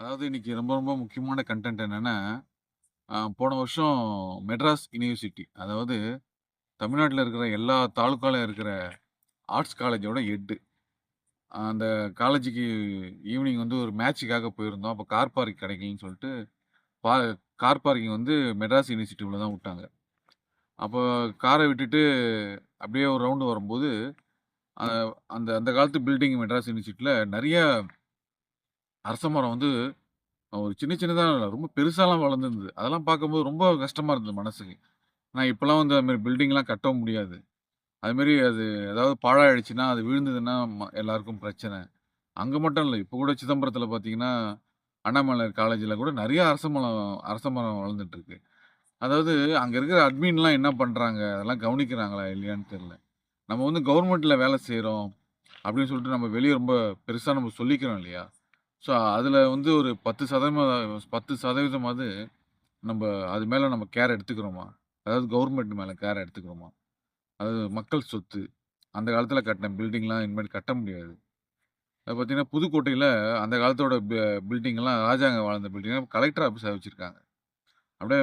அதாவது இன்னைக்கு ரொம்ப ரொம்ப முக்கியமான கன்டென்ட் என்னென்னா போன வருஷம் மெட்ராஸ் யுனிவர்சிட்டி அதாவது தமிழ்நாட்டில் இருக்கிற எல்லா தாலுக்காவில் இருக்கிற ஆர்ட்ஸ் காலேஜோட எட்டு அந்த காலேஜுக்கு ஈவினிங் வந்து ஒரு மேட்சுக்காக போயிருந்தோம். அப்போ கார் பார்க்கிங் கிடைக்கலன்னு சொல்லிட்டு, பா கார் பார்க்கிங் வந்து மெட்ராஸ் யூனிவர்சிட்டியில் உள்ள தான் விட்டாங்க. அப்போ காரை விட்டுட்டு அப்படியே ஒரு ரவுண்டு வரும்போது, அந்த அந்த காலத்து பில்டிங் மெட்ராஸ் யூனிவர்சிட்டியில் நிறைய அரச மரம் வந்து ஒரு சின்ன சின்னதாக இல்லை ரொம்ப பெருசாலாம் வளர்ந்துருந்தது அதெல்லாம் பார்க்கும்போது ரொம்ப கஷ்டமாக இருந்தது மனசுக்கு. ஆனால் இப்போலாம் வந்து அதுமாரி பில்டிங்லாம் கட்டவும் முடியாது. அதுமாரி அது ஏதாவது பாழாயிடுச்சுன்னா, அது விழுந்ததுன்னா ம எல்லாருக்கும் பிரச்சனை. அங்கே மட்டும் இல்லை இப்போ கூட சிதம்பரத்தில் பார்த்தீங்கன்னா, அண்ணாமலை காலேஜில் கூட நிறைய அரச மரம் அரச மரம் வளர்ந்துட்டுருக்கு அதாவது அங்கே இருக்கிற அட்மின்லாம் என்ன பண்ணுறாங்க அதெல்லாம் கவனிக்கிறாங்களா இல்லையான்னு தெரில நம்ம வந்து கவர்மெண்ட்டில் வேலை செய்கிறோம் அப்படின்னு சொல்லிட்டு நம்ம வெளியே ரொம்ப பெருசாக நம்ம சொல்லிக்கிறோம் இல்லையா? ஸோ அதில் வந்து ஒரு பத்து சதவீதம் பத்து சதவீதமாவது நம்ம அது மேலே நம்ம கேர் எடுத்துக்கிறோமா? அதாவது கவர்மெண்ட் மேலே கேர் எடுத்துக்கிறோமா? அதாவது மக்கள் சொத்து. அந்த காலத்தில் கட்டின பில்டிங்லாம் இனிமேல் கட்ட முடியாது. அது பார்த்திங்கன்னா புதுக்கோட்டையில் அந்த காலத்தோட பில்டிங்லாம் ராஜாங்க வாழ்ந்த பில்டிங்லாம் கலெக்டர் ஆஃபீஸாக வச்சுருக்காங்க அப்படியே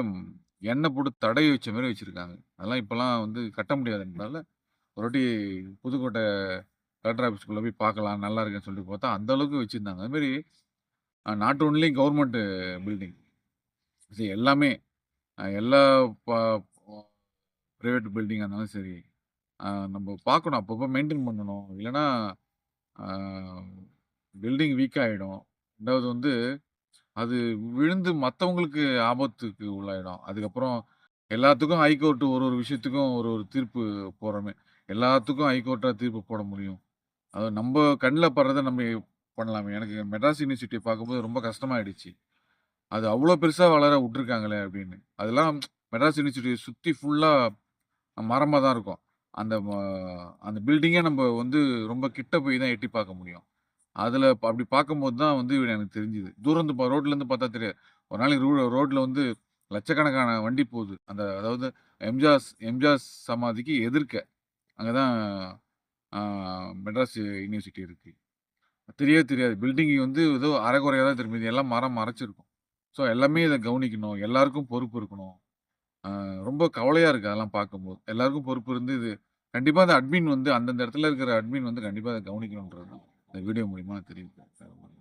எண்ணெய் போட்டு தடை வச்ச மாதிரி வச்சுருக்காங்க அதெல்லாம் இப்போல்லாம் வந்து கட்ட முடியாதுன்றனால, ஒரு வாட்டி புதுக்கோட்டை கலெக்டர் ஆஃபீஸ்க்குள்ளே போய் பார்க்கலாம். நல்லா இருக்குன்னு சொல்லிட்டு பார்த்தா, அந்த அளவுக்கு வச்சிருந்தாங்க. அதுமாரி நாட் ஒன்லி கவர்மெண்ட்டு பில்டிங். சரி எல்லாமே எல்லா ப்ரைவேட் பிரைவேட் இருந்தாலும் சரி, நம்ம பார்க்கணும். அப்பப்போ மெயின்டைன் பண்ணணும். இல்லைன்னா பில்டிங் வீக் ஆகிடும் ரெண்டாவது வந்து அது விழுந்து மற்றவங்களுக்கு ஆபத்துக்கு உள்ளாயிடும். அதுக்கப்புறம் எல்லாத்துக்கும் ஹைகோர்ட்டு ஒரு ஒரு விஷயத்துக்கும் ஒரு ஒரு தீர்ப்பு போகிறோமே எல்லாத்துக்கும் ஹைகோர்ட்டாக தீர்ப்பு போட முடியும். அது நம்ம கண்ணில் படுறத நம்ம பண்ணலாமே. எனக்கு மெட்ராஸ் யூனிவர்சிட்டி பார்க்கும்போது ரொம்ப கஷ்டமாயிடுச்சு. அது அவ்வளோ பெருசாக வளர விட்டுருக்காங்களே அப்படின்னு. அதெல்லாம் மெட்ராஸ் யூனிவர்சிட்டியை சுற்றி ஃபுல்லாக மரமாக தான் இருக்கும். அந்த அந்த பில்டிங்கே நம்ம வந்து ரொம்ப கிட்ட போய் தான் எட்டி பார்க்க முடியும். அதில் அப்படி பார்க்கும்போது தான் வந்து எனக்கு தெரிஞ்சுது தூரந்து பா ரோட்லேருந்து பார்த்தா தெரியாது. ஒரு நாளைக்கு ரூ ரோட்டில் வந்து லட்சக்கணக்கான வண்டி போகுது. அந்த அதாவது எம்ஜாஸ் எம்ஜாஸ் சமாதிக்கு எதிர்க்க. அங்கே தான் மெட்ராஸ் யூனிவர்சிட்டி இருக்குது தெரியவே தெரியாது. பில்டிங் வந்து ஏதோ அரைகுறையா தான் திரும்பி எல்லாம் மரம் மறைச்சிருக்கும். ஸோ எல்லாமே இதை கவனிக்கணும். எல்லாருக்கும் பொறுப்பு இருக்கணும். ரொம்ப கவலையாக இருக்குது அதெல்லாம் பார்க்கும்போது. எல்லாருக்கும் பொறுப்பு இருந்து இது கண்டிப்பாக அந்த அட்மின் வந்து அந்தந்த இடத்துல இருக்கிற அட்மின் வந்து கண்டிப்பாக அதை கவனிக்கணுன்றது தான் இந்த வீடியோ மூலிமா தெரியுது தெரிவிக்கிறேன்.